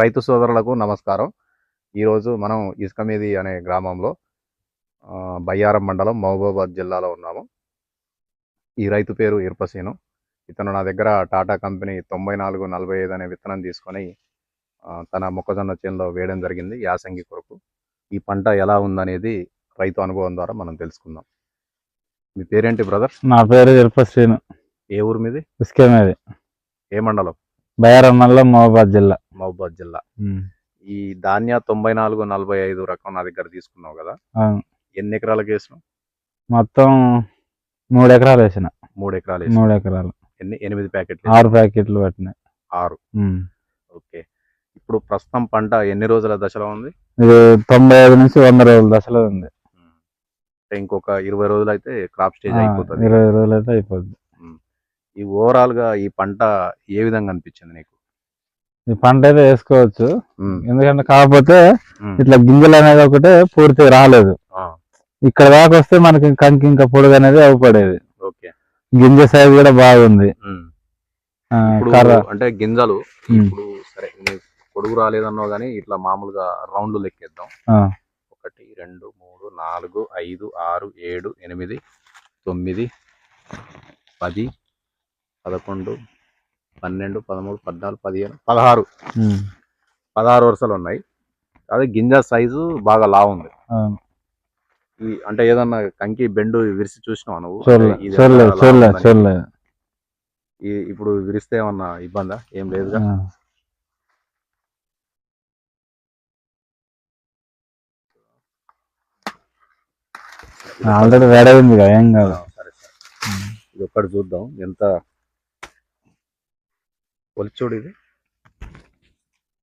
రైతు సోదరులకు నమస్కారం. ఈరోజు మనం ఇసుకమీది అనే గ్రామంలో బయ్యారం మండలం మహబూబాబాద్ జిల్లాలో ఉన్నాము. ఈ రైతు పేరు ఇర్పసీను ఇతను నా దగ్గర టాటా కంపెనీ తొంభై నాలుగు నలభై ఐదు అనే విత్తనం తీసుకొని తన మొక్కజొన్న చేనులో వేయడం జరిగింది యాసంగి కొరకు. ఈ పంట ఎలా ఉందనేది రైతు అనుభవం ద్వారా మనం తెలుసుకుందాం. మీ పేరేంటి బ్రదర్? నా పేరు తిరుపతిశ్రీను ఏ ఊరు మీది? ఇసుకేమేది ఏ మండలం? బయారం మండలం మహబాద్ జిల్లా. మహబూబాద్ జిల్లా. ఈ ధాన్య తొంభై నాలుగు నలభై ఐదు రకం నా దగ్గర తీసుకున్నావు కదా. ఎన్ని ఎకరాలకు వేసినావు? మొత్తం మూడు ఎకరాలు వేసిన. మూడు ఎకరాలు మూడు ఎకరాలు. ఎన్ని ఎనిమిది ప్యాకెట్లు ఆరు ప్యాకెట్లు పట్టినాయి. ఆరు. ఓకే. ఇప్పుడు ప్రస్తుతం పంట ఎన్ని రోజుల దశలో ఉంది? ఇది తొంభై ఐదు నుంచి వంద రోజుల దశలో ఉంది. ఇంకొక ఇరవై రోజులు అయితే క్రాప్ స్టేజ్ అయిపోతుంది. ఇరవై రోజులు అయితే అయిపోద్ది. ఈ ఓవరాల్గా ఈ పంట ఏ విధంగా అనిపించింది నీకు? ఈ పంట అయితే వేసుకోవచ్చు. ఎందుకంటే కాకపోతే ఇట్లా గింజలు అనేది ఒకటే పూర్తి రాలేదు. ఇక్కడ దాకా వస్తే మనకి కంకి ఇంకా పొడుగు అనేది అవపడేది ఓకే. గింజ సైజు కూడా బాగుంది. అంటే గింజలు. ఇప్పుడు సరే పొడుగు రాలేదన్నావు కానీ ఇట్లా మామూలుగా రౌండ్ లెక్కేద్దాం. ఒకటి రెండు మూడు నాలుగు ఐదు ఆరు ఏడు ఎనిమిది తొమ్మిది పది పదకొండు పన్నెండు పదమూడు పద్నాలుగు పదిహేను పదహారు. పదహారు వరుసలు ఉన్నాయి. అదే గింజ సైజు బాగా లావు ఉంది. ఈ అంటే ఏదన్నా కంకి బెండు విరిసి చూసినావా నువ్వు? ఇది ఉందని? ఈ- ఇప్పుడు విరిస్తే ఏమన్నా ఇబ్బందా? ఏం లేదుగా. ఆల్రెడీ రెడీ అయింది కదా. ఏం కాదు సరే. సరే ఇది ఒక్కటి చూద్దాం. ఎంత కొలిచూడు ఇది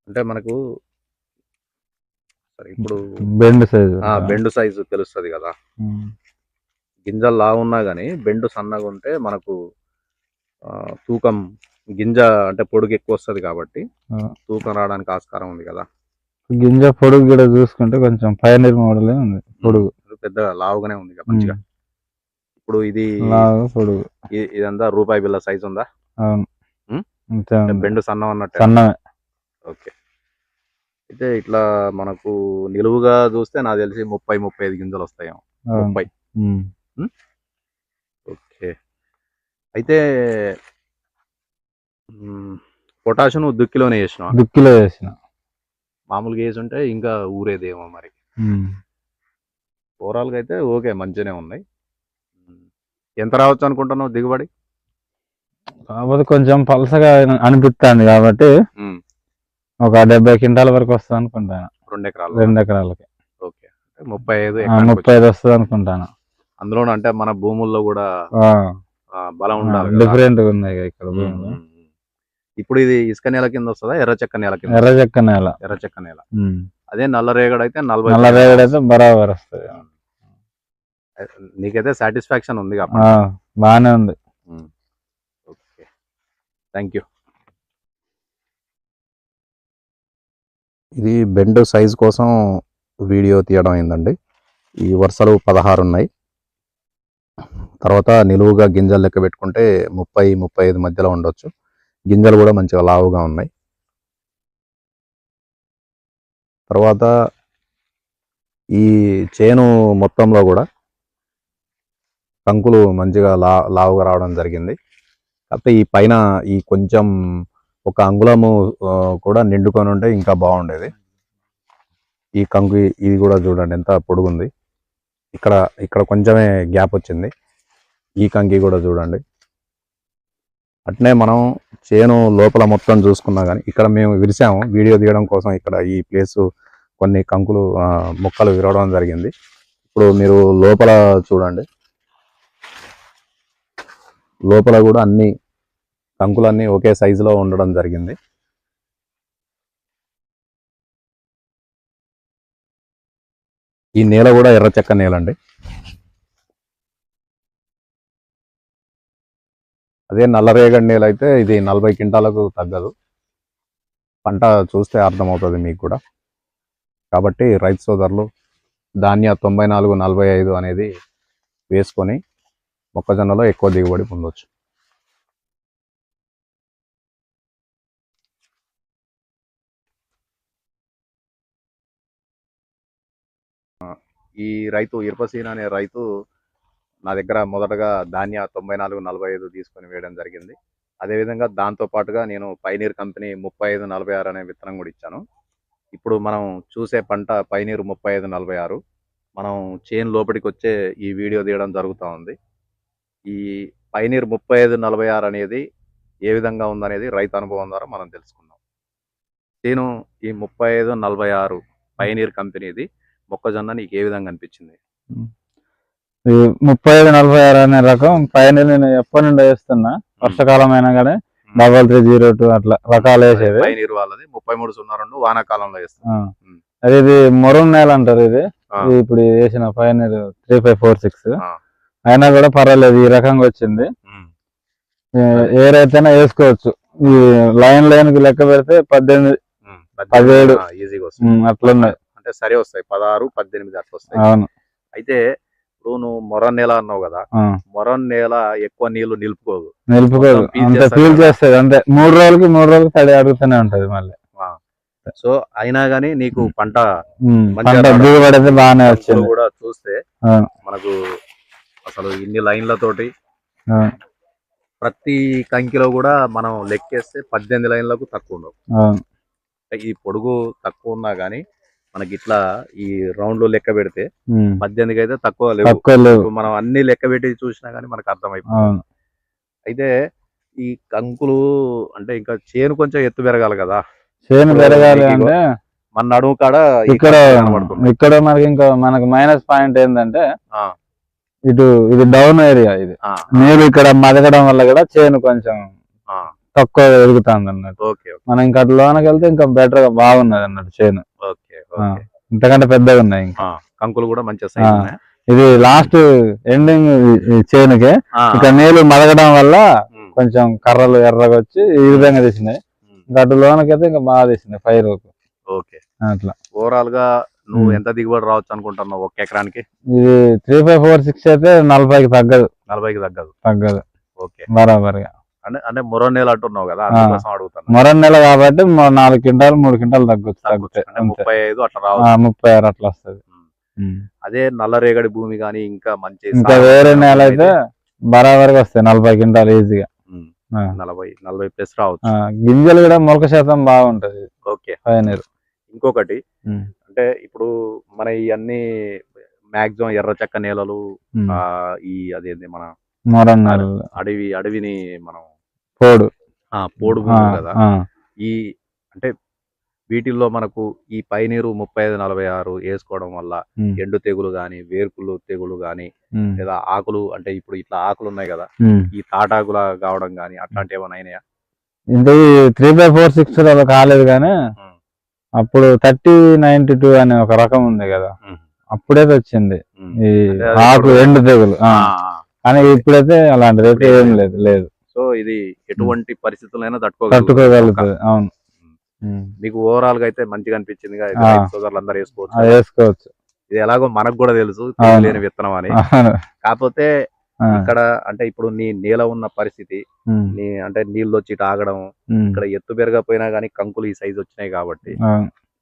అంటే మనకు సరే ఇప్పుడు బెండ్ సైజు. ఆ బెండు సైజు తెలుస్తుంది కదా. గింజలు లావు ఉన్నా కానీ బెండు సన్నగా ఉంటే మనకు తూకం గింజ అంటే పొడుగు ఎక్కువ వస్తుంది కాబట్టి. తూకం రావడానికి ఆస్కారం ఉంది కదా. గింజ పొడుగు కూడా చూసుకుంటే కొంచెం పైనీర్ మోడలే ఉంది పొడుగు. ఇది పెద్దగా లావుగానే ఉంది కదా మంచిగా. ఇప్పుడు ఇది పొడుగు. ఇదంతా రూపాయి బిల్ల సైజ్ ఉందా? అవును. బెండు సన్నం అన్నట్టు. సన్నమే ఓకే. అయితే ఇట్లా మనకు నిలువుగా చూస్తే నాకు తెలిసి ముప్పై ముప్పై ఐదు గింజలు వస్తాయేమో. ముప్పై. ఓకే. అయితే పొటాష్ నువ్వు దుక్కిలోనే చేసినావా? దుక్కిలో వేసిన మామూలుగా వేసి ఉంటే ఇంకా ఊరేదేమో మరి. ఓవరాల్గా అయితే ఓకే మంచిగానే ఉన్నాయి. ఎంత రావచ్చు అనుకుంటున్నావు దిగుబడి? కాకపోతే కొంచెం పలసగా అనిపిస్తుంది కాబట్టి ఒక డెబ్బై క్వింటాల వరకు వస్తుంది అనుకుంటాను. రెండు ఎకరాలు. రెండు ఎకరాలకి. ఓకే. ముప్పై ఐదు ముప్పై ఐదు వస్తుంది అనుకుంటాను. అందులోనూ అంటే మన భూముల్లో కూడా బలం ఉండాలి. డిఫరెంట్ ఉన్నాయి ఇక ఇక్కడ. ఇప్పుడు ఇది ఇసుక నేల కింద వస్తుందా? ఎర్ర చెక్క నేల కింద ఎర్ర చెక్క నేల. ఎర్ర చెక్క నేల. అదే నల్ల రేగడి అయితే నలభై నల్ల రేగడి అయితే బరాబర్ వస్తుంది. నీకైతే సాటిస్ఫాక్షన్ ఉంది ఆ, బాగానే ఉంది. థ్యాంక్ యూ ఇది బెండ్ సైజ్ కోసం వీడియో తీయడం అయిందండి. ఈ వరుసలు పదహారు ఉన్నాయి. తర్వాత నిలువుగా గింజలు లెక్క పెట్టుకుంటే ముప్పై ముప్పై ఐదు మధ్యలో ఉండొచ్చు. గింజలు కూడా మంచిగా లావుగా ఉన్నాయి. తర్వాత ఈ చేను మొత్తంలో కూడా కంకులు మంచిగా లా లావుగా రావడం జరిగింది. కాకపోతే ఈ పైన ఈ కొంచెం ఒక అంగుళము కూడా నిండుకొని ఉంటే ఇంకా బాగుండేది. ఈ కంగు ఇది కూడా చూడండి ఎంత పొడుగుంది. ఇక్కడ ఇక్కడ కొంచెమే గ్యాప్ వచ్చింది. ఈ కంకి కూడా చూడండి. అట్నే మనం చేను లోపల మొత్తం చూసుకున్నా కానీ ఇక్కడ మేము విరిసాము. వీడియో తీయడం కోసం ఇక్కడ ఈ ప్లేస్ కొన్ని కంకులు మొక్కలు విరవడం జరిగింది. ఇప్పుడు మీరు లోపల చూడండి. లోపల కూడా అన్ని కంకులన్నీ ఒకే సైజులో ఉండడం జరిగింది. ఈ నేల కూడా ఎర్ర చెక్క నేల అండి అదే నల్లరేగడి నేల అయితే ఇది నలభై క్వింటాలకు తగ్గదు. పంట చూస్తే అర్థమవుతుంది మీకు కూడా. కాబట్టి రైతు సోదరులు ధాన్య తొంభై నాలుగు నలభై ఐదు అనేది వేసుకొని మొక్కజొన్నలో ఎక్కువ దిగుబడి పొందవచ్చు ఈ రైతు ఇరపసీన అనే రైతు నా దగ్గర మొదటగా ధాన్య తొంభై నాలుగు నలభై ఐదు తీసుకొని వేయడం జరిగింది. అదేవిధంగా దాంతో పాటుగా నేను పైనీర్ కంపెనీ ముప్పై ఐదు నలభై ఆరు అనే విత్తనం కూడా ఇచ్చాను. ఇప్పుడు మనం చూసే పంట పైనీర్ ముప్పై ఐదు నలభై ఆరు. మనం చేను లోపలికి వచ్చే ఈ వీడియో తీయడం జరుగుతూ ఉంది. ఈ పైనీర్ ముప్పై ఐదు నలభై ఆరు అనేది ఏ విధంగా ఉందనేది రైతు అనుభవం ద్వారా మనం తెలుసుకుందాం. నేను ఈ ముప్పై ఐదు నలభై ఆరు పైనీర్ కంపెనీది మొక్కజొన్న నీకు ఏ విధంగా అనిపించింది? ముప్పై ఐదు నలభై ఆరు అనే రకం పైన నేను ఎప్పటి నుండి వేస్తున్నా. వర్షాకాలం అయినా కానీ డబల్ త్రీ జీరో టూ అట్లా రకాలు వేసేది పైనీర్ వాళ్ళది ముప్పై మూడు సున్నా రెండు వానాకాలంలో వేస్తాం. అది ఇది మొరం నేల అంటారు ఇది. ఇప్పుడు వేసిన pioneer three five four six. అయినా కూడా పర్వాలేదు ఈ రకంగా వచ్చింది. ఏ- రైతైనా వేసుకోవచ్చు. ఈ లైన్ లైన్కి లెక్క పెడితే పద్దెనిమిది. పదిహేడు. ఉమ్, అట్లున్నాయి. అంటే సరే వస్తాయి. పదహారు పద్దెనిమిది అట్లా వస్తాయి. అయితే ఇప్పుడు నువ్వు మొరన్ నేల అన్నావు కదా ఆ. మొరన్ నేల ఎక్కువ నీళ్ళు నిలుపుకోదు. నిలుపుకోదు. అంత చేస్తారు ఫీల్ కదా. చేస్తుంది అంతే. మూడు రోజులకి మూడు రోజులకి తడి అడుగుతూనే ఉంటది మళ్ళీ. సో అయినా గానీ నీకు పంట. దిగుబడి బాగానే వచ్చింది. కూడా చూస్తే. మనకు అసలు ఇన్ని లైన్లతోటి ప్రతి కంకిలో కూడా మనం లెక్కేస్తే పద్దెనిమిది లైన్లకు తక్కువ ఉండవు. ఈ పొడుగు తక్కువ ఉన్నా గానీ మనకి ఇట్లా ఈ రౌండ్లో లెక్క పెడితే ఉమ్, పద్దెనిమిదికి అయితే తక్కువ లేవు. మనం అన్ని లెక్క పెట్టి చూసినా గానీ మనకు అర్థమైపోతుంది. అయితే ఈ కంకులు అంటే ఇంకా చేను కొంచెం ఎత్తు పెరగాలి కదా. చేను పెరగాలి అంటే మన నడుము కాడ ఇక్కడ ఇక్కడ మనకి ఇంకా మనకి మైనస్ పాయింట్ ఏంటంటే. ఇటు ఇది డౌన్ ఏరియా ఇది. నీరు ఇక్కడ మదగడం వల్ల కూడా చేను కొంచెం తక్కువ ఎదుగుతుంది అన్నట్టు. మనం ఇంకా అటు లోనకి వెళ్తే ఇంకా బెటర్గా బాగున్నది అన్నట్టు చేను. ఇంతకంటే పెద్దగా ఉన్నాయి ఇంకా. కంకులు కూడా. ఉన్నాయా? ఇది లాస్ట్ ఎండింగ్ చేనుకి. ఆ, ఇక నీళ్ళు మదగడం వల్ల కొంచెం కర్రలు ఎర్రగా వచ్చి ఈ విధంగా తీసినాయి. అటు లోనకైతే ఇంకా బాగా తీసినాయి ఫైర్ ఓకే. అట్లా. ఓవరాల్గా నువ్వు. ఎంత దిగుబడి రావచ్చు అనుకుంటున్నావు ఒక ఎకరానికి? ఇది త్రీ ఫైవ్ ఫోర్ సిక్స్ అయితే నలభైకి తగ్గదు. నలభైకి తగ్గదు. తగ్గదు. ఓకే. బరాబర్గా. అంటే అంటే మొరో నేల అంటున్నావు కదా అందుకోసం అడుగుతాను మరో నెల కాబట్టి నాలుగు క్వింటాలు మూడు క్వింటాలు తగ్గొచ్చు తగ్గొచ్చు. తగ్గితే అంటే అంతే. ముప్పై ఐదు అట్లా రావచ్చు. ముప్పై ఆరు అట్లా వస్తుంది. అదే నల్లరేగడి భూమి కానీ ఇంకా మంచి ఇంకా వేరే నేల అయితే బరాబర్గా వస్తాయి నలభై క్వింటాలు ఈజీగా. నలభై నలభై ప్లస్ రావచ్చు. గింజలు కూడా మొలక శాతం బాగుంటది. ఓకే. పైనీరు ఇంకొకటి అంటే ఇప్పుడు మన ఇవన్నీ మాక్సిమం ఎర్ర చెక్క నేలలు ఆ ఈ అదేంటి మన అడవి అడవిని మనం పోడు. పోడు భూములు కదా. ఈ అంటే వీటిల్లో మనకు ఈ పైనీరు ముప్పై ఐదు నలభై ఆరు వేసుకోవడం వల్ల ఎండు తెగులు గాని వేర్కులు తెగులు గాని లేదా ఆకులు అంటే ఇప్పుడు ఇట్లా ఆకులు ఉన్నాయి కదా. ఈ తాటాకుల కావడం గాని అట్లాంటి ఏమైనా అయినాయా? ఇంత త్రీ బై ఫోర్ సిక్స్ కాలేదు కానీ. అప్పుడు థర్టీ నైన్టీ టూ అనే ఒక రకం ఉంది కదా. ఉమ్. అప్పుడైతే వచ్చింది. ఈ అంటే అది ఆకు ఇప్పుడు- ఎండు తెగులు. కానీ ఇప్పుడైతే అలాంటిది ఏం లేదు లేదు. సో ఇది ఎటువంటి పరిస్థితులైనా తట్టుకోగలుగుతుంది తట్టుకోగలుగుతుంది అవును. మీకు ఓవరాల్గా అయితే మంచిగా అనిపించింది ఆ. సోదరులు అందరూ వేసుకోవచ్చు. ఇది ఎలాగో మనకు కూడా తెలుసు. లేని విత్తనం అని. కాకపోతే ఇక్కడ అంటే ఇప్పుడు నీ నేల ఉన్న పరిస్థితి నీ అంటే నీళ్ళు వచ్చి ఇటు ఆగడం ఇక్కడ ఎత్తు పెరగపోయినా కానీ కంకులు ఈ సైజు వచ్చినాయి కాబట్టి.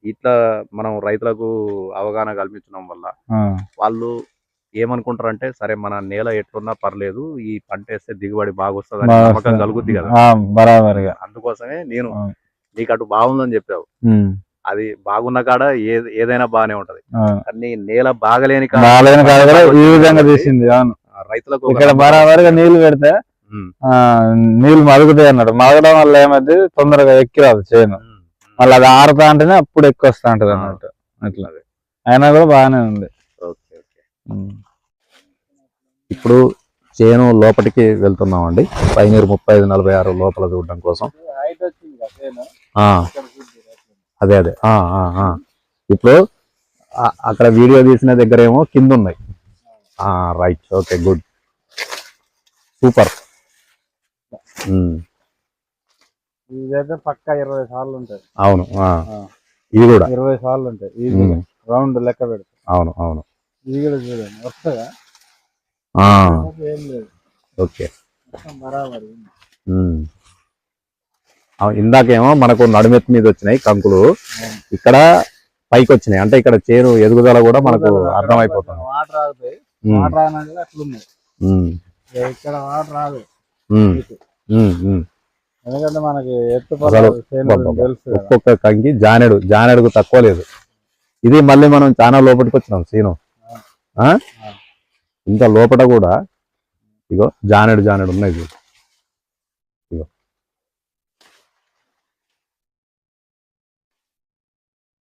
ఇట్లా మనం రైతులకు అవగాహన కల్పించడం వల్ల వాళ్ళు ఏమనుకుంటారంటే సరే మన నేల ఎట్లున్నా పర్లేదు ఈ పంట వేస్తే దిగుబడి బాగా వస్తుంది నమ్మకం. కలుగుద్ది కదా బరాబర్గా అందుకోసమే నేను. నీకు అటు బాగుందని చెప్పావు అది బాగున్న కాడ ఏదైనా బాగానే ఉంటది. కానీ నేల బాగలేని ఈ విధంగా అవును రైతులకు ఇక్కడ. బరాబర్గా నీళ్ళు పెడితే నీళ్ళు మరుగుతాయి అన్నాడు మరగడం వల్ల ఏమైంది తొందరగా ఎక్కి రాదు చేను. మళ్ళీ అది ఆరుతా అంటేనే అప్పుడు ఎక్కువ వస్తా ఉంటది అన్నట్టు అట్లా. అయినా కూడా బాగానే ఉంది. ఇప్పుడు చేను లోపలికి వెళ్తున్నామండి. పైనీరు ముప్పై ఐదు నలభై ఆరు లోపల చూడడం కోసం. అదే అదే. ఇప్పుడు అక్కడ వీడియో తీసిన దగ్గర ఏమో కింద ఉన్నాయి రైట్. Okay good. సూపర్. ఇదైతే పక్కా ఇరవై సార్లు ఉంటాయి. అవును. ఇది కూడా. ఇరవై సార్లు ఉంటాయి. రౌండ్ లెక్క పెడితే అవును అవును. ఇది కూడా చూడండి వస్తుందా ఏం లేదు. ఓకే. బరాబర్ ఇందాకేమో మనకు నడుమెత్తి మీద వచ్చినాయి కంకులు. ఇక్కడ పైకి వచ్చినాయి అంటే ఇక్కడ చేను ఎదుగుదల కూడా మనకు అర్థమైపోతుంది. వాటర్ ఆగుతాయి ఉమ్, వాటర్ ఆగినాక అట్లున్నాయి. ఇక్కడ వాటర్ రాదు. ఎందుకంటే మనకి ఎత్తు. తెలుసు. ఒక్కొక్క కంకి జానెడు జానెడుకు తక్కువ లేదు. ఇది మళ్ళీ మనం చాలా లోపలికి వచ్చినాం సీను? ఇంత లోపల కూడా ఇగో జానెడు జానెడు ఉన్నాయి చూడు. ఇగో.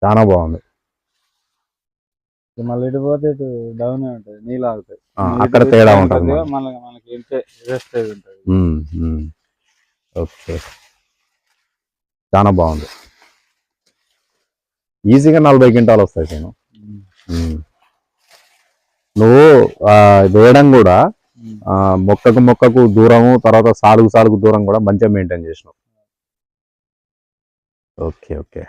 చాలా బాగుంది. ఇక మళ్ళీ ఇటు పోతే ఇటు డౌన్ ఉంటుంది నీళ్ళు ఆగుతాయి. అక్కడ తేడా ఉంటుంది, మనకి ఉంటుంది. ఓకే. చాలా బాగుంది. ఈజీగా నలభై క్వింటాలు వస్తాయి నేను. నువ్వు వేయడం కూడా మొక్కకు మొక్కకు దూరము తర్వాత సాలుగు సాలుగు దూరం కూడా మంచిగా మెయింటైన్ చేసినావు. Okay okay.